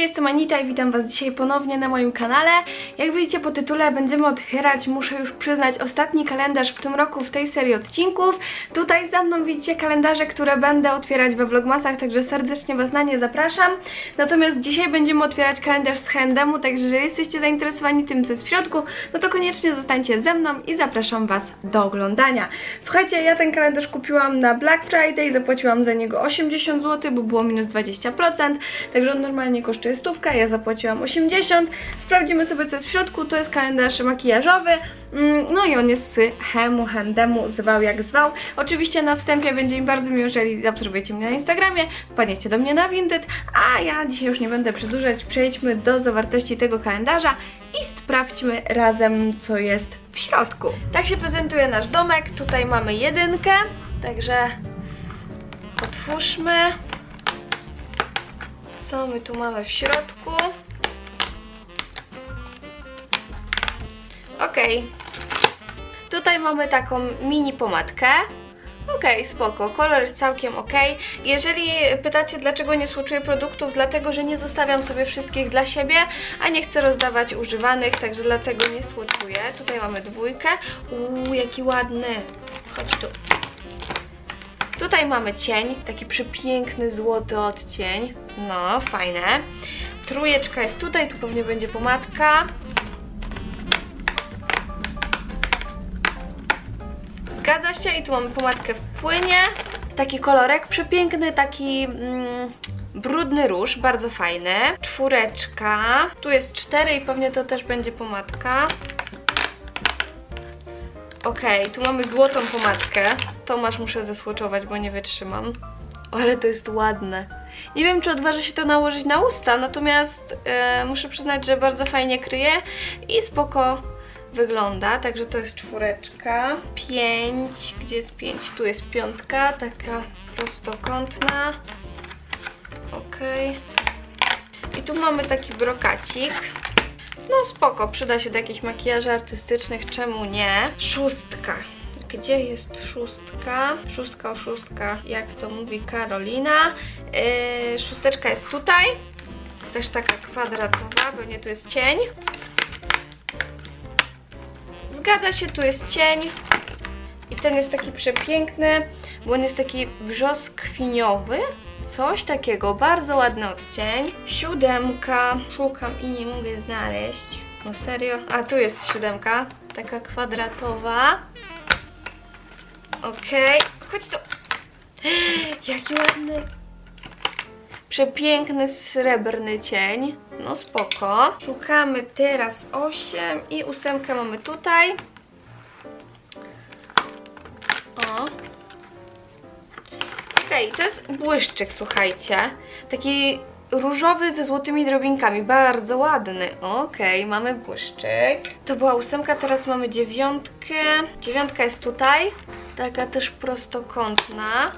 Jestem Anita i witam Was dzisiaj ponownie na moim kanale. Jak widzicie po tytule będziemy otwierać, muszę już przyznać, ostatni kalendarz w tym roku w tej serii odcinków. Tutaj za mną widzicie kalendarze, które będę otwierać we vlogmasach, także serdecznie Was na nie zapraszam. Natomiast dzisiaj będziemy otwierać kalendarz z H&M-u, także jeżeli jesteście zainteresowani tym, co jest w środku, no to koniecznie zostańcie ze mną i zapraszam Was do oglądania. Słuchajcie, ja ten kalendarz kupiłam na Black Friday, zapłaciłam za niego 80 zł, bo było minus 20%, także on normalnie kosztuje stówkę, ja zapłaciłam 80. Sprawdzimy sobie co jest w środku, to jest kalendarz makijażowy, mm, no i on jest z Hemu, Handemu, zwał jak zwał. Oczywiście na wstępie będzie mi bardzo miło, jeżeli zaobserwujecie mnie na Instagramie, wpadniecie do mnie na Vinted, a ja dzisiaj już nie będę przedłużać, przejdźmy do zawartości tego kalendarza i sprawdźmy razem co jest w środku. Tak się prezentuje nasz domek, tutaj mamy jedynkę, także otwórzmy. Co my tu mamy w środku? Okej. Tutaj mamy taką mini pomadkę. Okej, spoko, kolor jest całkiem ok. Jeżeli pytacie, dlaczego nie słuczuję produktów, dlatego, że nie zostawiam sobie wszystkich dla siebie, a nie chcę rozdawać używanych, także dlatego nie słuczuję. Tutaj mamy dwójkę. Uuu, jaki ładny. Chodź tu. Tutaj mamy cień, taki przepiękny złoty odcień. No, fajne. Trójeczka jest tutaj, tu pewnie będzie pomadka. Zgadza się i tu mamy pomadkę w płynie. Taki kolorek przepiękny, taki mm, brudny róż, bardzo fajny. Czwóreczka. Tu jest cztery i pewnie to też będzie pomadka. Okej, tu mamy złotą pomadkę. Tomasz muszę zesłoczować, bo nie wytrzymam. Ale to jest ładne. Nie wiem, czy odważę się to nałożyć na usta, natomiast e, muszę przyznać, że bardzo fajnie kryje i spoko wygląda. Także to jest czwóreczka. Pięć. Gdzie jest pięć? Tu jest piątka, taka prostokątna. Okej. I tu mamy taki brokacik. No spoko, przyda się do jakichś makijaży artystycznych, czemu nie? Szóstka. Gdzie jest szóstka? Szóstka, szóstka, jak to mówi Karolina. Yy, szósteczka jest tutaj. Też taka kwadratowa, pewnie tu jest cień. Zgadza się, tu jest cień. I ten jest taki przepiękny, bo on jest taki brzoskwiniowy. Coś takiego, bardzo ładny odcień. Siódemka, szukam i nie mogę znaleźć. No serio? A tu jest siódemka, taka kwadratowa. Okej, chodź tu. Jaki ładny. Przepiękny srebrny cień. No spoko. Szukamy teraz 8 i ósemkę mamy tutaj. O. Okej, to jest błyszczyk, słuchajcie. Taki różowy ze złotymi drobinkami. Bardzo ładny. Okej, mamy błyszczyk. To była ósemka, teraz mamy dziewiątkę. Dziewiątka jest tutaj. Taka też prostokątna.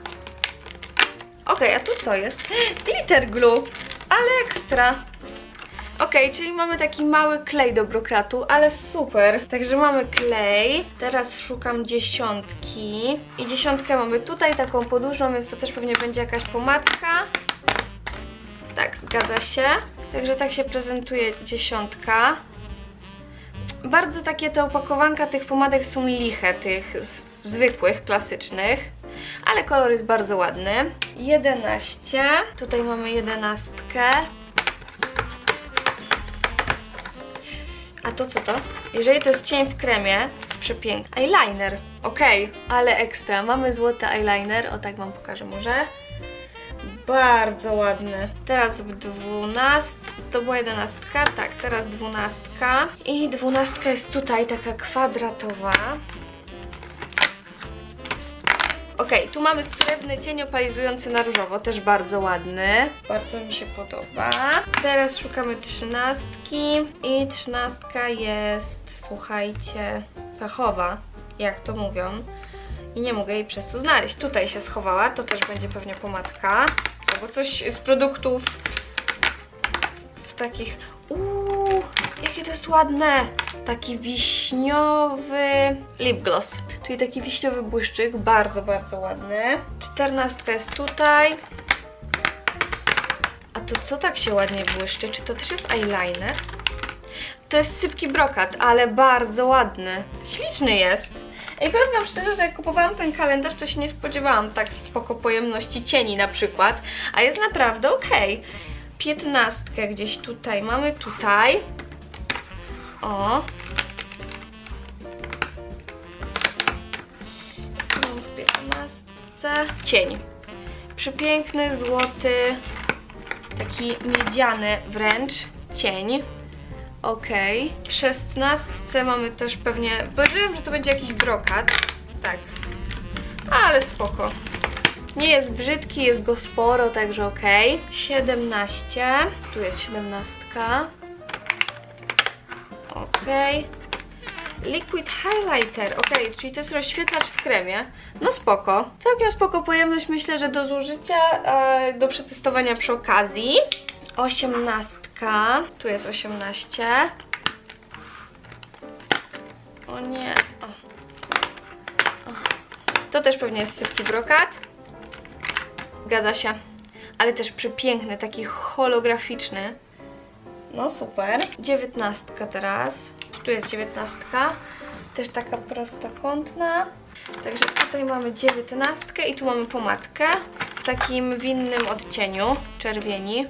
Okej, a tu co jest? Glitter glue. Ale ekstra. Okej, czyli mamy taki mały klej do brokratu, ale super. Także mamy klej. Teraz szukam dziesiątki. I dziesiątkę mamy tutaj, taką podłużną, więc to też pewnie będzie jakaś pomadka. Tak, zgadza się. Także tak się prezentuje dziesiątka. Bardzo takie te opakowanka tych pomadek są liche, tych z- zwykłych, klasycznych. Ale kolor jest bardzo ładny. 11. Tutaj mamy jedenastkę. A to co to? Jeżeli to jest cień w kremie, to jest przepiękny. Eyeliner. Okej, ale ekstra. Mamy złoty eyeliner. O tak wam pokażę może. Bardzo ładny. Teraz w dwunast... To była jedenastka? Tak, teraz dwunastka. I dwunastka jest tutaj taka kwadratowa. Okej, tu mamy srebrny cień opalizujący na różowo, też bardzo ładny. Bardzo mi się podoba. Teraz szukamy trzynastki i trzynastka jest, słuchajcie, pechowa, jak to mówią. I nie mogę jej przez to znaleźć. Tutaj się schowała, to też będzie pewnie pomadka. Albo coś z produktów w takich... Uuu, jakie to jest ładne! Taki wiśniowy lip gloss, czyli taki wiśniowy błyszczyk, bardzo, bardzo ładny. Czternastka jest tutaj. A to co tak się ładnie błyszczy? Czy to też jest eyeliner? To jest sypki brokat, ale bardzo ładny. Śliczny jest. I powiem wam szczerze, że jak kupowałam ten kalendarz, to się nie spodziewałam tak spoko pojemności cieni na przykład, a jest naprawdę okej. Piętnastkę gdzieś tutaj mamy, tutaj. O. Cień. Przepiękny, złoty, taki miedziany wręcz cień. Okej. W szesnastce mamy też pewnie. Powiedziałem, że to będzie jakiś brokat. Tak. Ale spoko. Nie jest brzydki, jest go sporo, także okej. 17. Tu jest 17. Okej. Liquid highlighter, okej, czyli to jest rozświetlacz w kremie. No spoko. Całkiem spoko pojemność, myślę, że do zużycia, e, do przetestowania przy okazji. 18. Tu jest 18. O nie. O. O. To też pewnie jest sypki brokat. Zgadza się. Ale też przepiękny, taki holograficzny. No super. 19 teraz. Tu jest 19. Też taka prostokątna. Także tutaj mamy 19 i tu mamy pomadkę w takim winnym odcieniu czerwieni.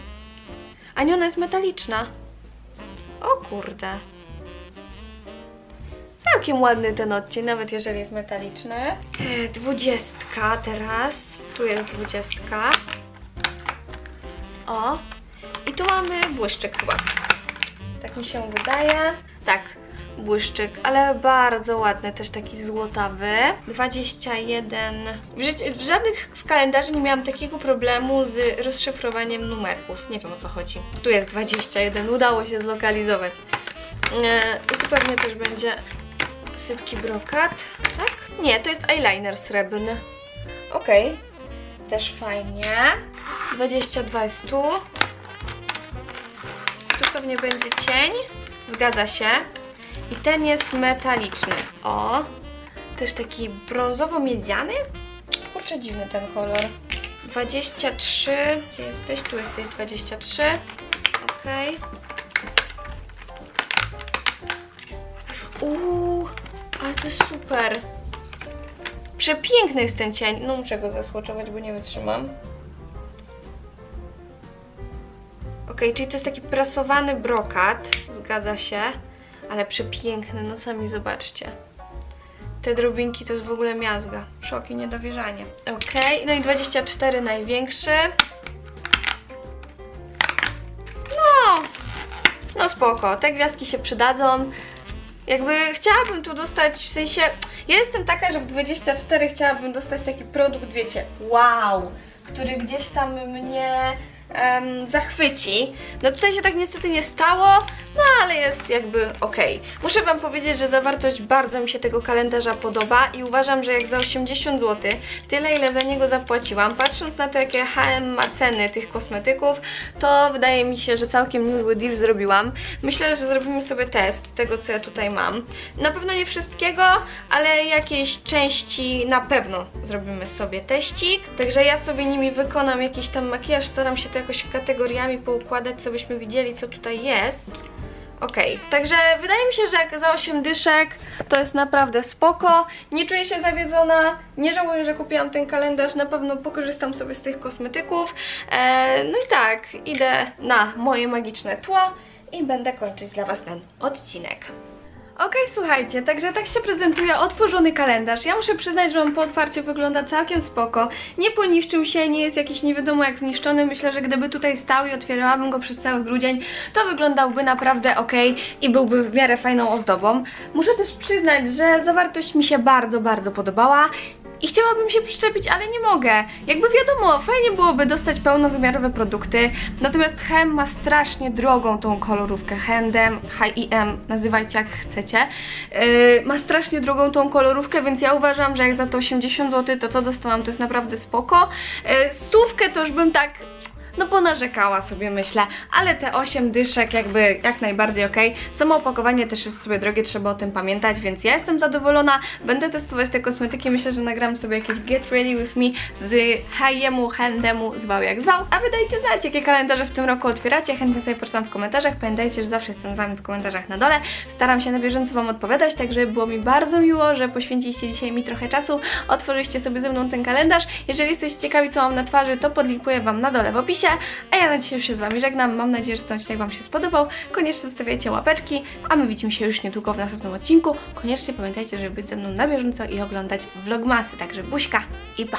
A nie, ona jest metaliczna. O kurde. Całkiem ładny ten odcień, nawet jeżeli jest metaliczny. E, Dwudziestka teraz. Tu jest dwudziestka. O. I tu mamy błyszczyk chyba. Tak mi się wydaje. Tak, błyszczyk, ale bardzo ładny, też taki złotawy. 21. W, życiu, w żadnych z kalendarzy nie miałam takiego problemu z rozszyfrowaniem numerków. Nie wiem o co chodzi. Tu jest 21, udało się zlokalizować. E, I tu pewnie też będzie sypki brokat, tak? Nie, to jest eyeliner srebrny. Okej, też fajnie. 22 jest tu. Tu pewnie będzie cień. Zgadza się. I ten jest metaliczny. O, też taki brązowo-miedziany? Kurczę, dziwny ten kolor. 23. Gdzie jesteś? Tu jesteś 23. Okej. Uuu, ale to jest super. Przepiękny jest ten cień. No muszę go zasłoczować, bo nie wytrzymam. Okej, czyli to jest taki prasowany brokat, zgadza się, ale przepiękny, no sami zobaczcie. Te drobinki to jest w ogóle miazga. Szok i niedowierzanie. Okej, no i 24 największy. No, no spoko, te gwiazdki się przydadzą. Jakby chciałabym tu dostać, w sensie, ja jestem taka, że w 24 chciałabym dostać taki produkt, wiecie, wow, który gdzieś tam mnie em, zachwyci. No tutaj się tak niestety nie stało, no ale jest jakby okej. Muszę Wam powiedzieć, że zawartość bardzo mi się tego kalendarza podoba i uważam, że jak za 80 zł, tyle ile za niego zapłaciłam, patrząc na to jakie H&M ma ceny tych kosmetyków, to wydaje mi się, że całkiem niezły deal zrobiłam. Myślę, że zrobimy sobie test tego, co ja tutaj mam. Na pewno nie wszystkiego, ale jakiejś części na pewno zrobimy sobie teścik. Także ja sobie nimi wykonam jakiś tam makijaż, staram się to jakoś kategoriami poukładać, co byśmy widzieli, co tutaj jest. Okej, także wydaje mi się, że za 8 dyszek to jest naprawdę spoko. Nie czuję się zawiedzona, nie żałuję, że kupiłam ten kalendarz, na pewno pokorzystam sobie z tych kosmetyków. Eee, no i tak, idę na moje magiczne tło i będę kończyć dla Was ten odcinek. Okej, słuchajcie, także tak się prezentuje otworzony kalendarz. Ja muszę przyznać, że on po otwarciu wygląda całkiem spoko. Nie poniszczył się, nie jest jakiś nie wiadomo jak zniszczony. Myślę, że gdyby tutaj stał i otwierałabym go przez cały grudzień, to wyglądałby naprawdę ok i byłby w miarę fajną ozdobą. Muszę też przyznać, że zawartość mi się bardzo, bardzo podobała. I chciałabym się przyczepić, ale nie mogę. Jakby wiadomo, fajnie byłoby dostać pełnowymiarowe produkty, natomiast Hem ma strasznie drogą tą kolorówkę. Handem, H&M, nazywajcie jak chcecie. Yy, ma strasznie drogą tą kolorówkę, więc ja uważam, że jak za to 80 zł, to co dostałam to jest naprawdę spoko. Yy, stówkę to już bym tak no ponarzekała sobie myślę, ale te 8 dyszek jakby jak najbardziej ok. Samo opakowanie też jest sobie drogie, trzeba o tym pamiętać, więc ja jestem zadowolona. Będę testować te kosmetyki, myślę, że nagram sobie jakieś Get Ready With Me z Hayemu, Handemu, zwał jak zwał. A wy dajcie znać, jakie kalendarze w tym roku otwieracie, chętnie sobie poczytam w komentarzach. Pamiętajcie, że zawsze jestem z wami w komentarzach na dole. Staram się na bieżąco wam odpowiadać, także było mi bardzo miło, że poświęciliście dzisiaj mi trochę czasu, otworzyliście sobie ze mną ten kalendarz. Jeżeli jesteście ciekawi, co mam na twarzy, to podlinkuję wam na dole w opisie. A ja na dzisiaj już się z wami żegnam. Mam nadzieję, że ten odcinek wam się spodobał. Koniecznie zostawiajcie łapeczki, a my widzimy się już niedługo w następnym odcinku. Koniecznie pamiętajcie, żeby być ze mną na bieżąco i oglądać vlogmasy. Także buźka i pa!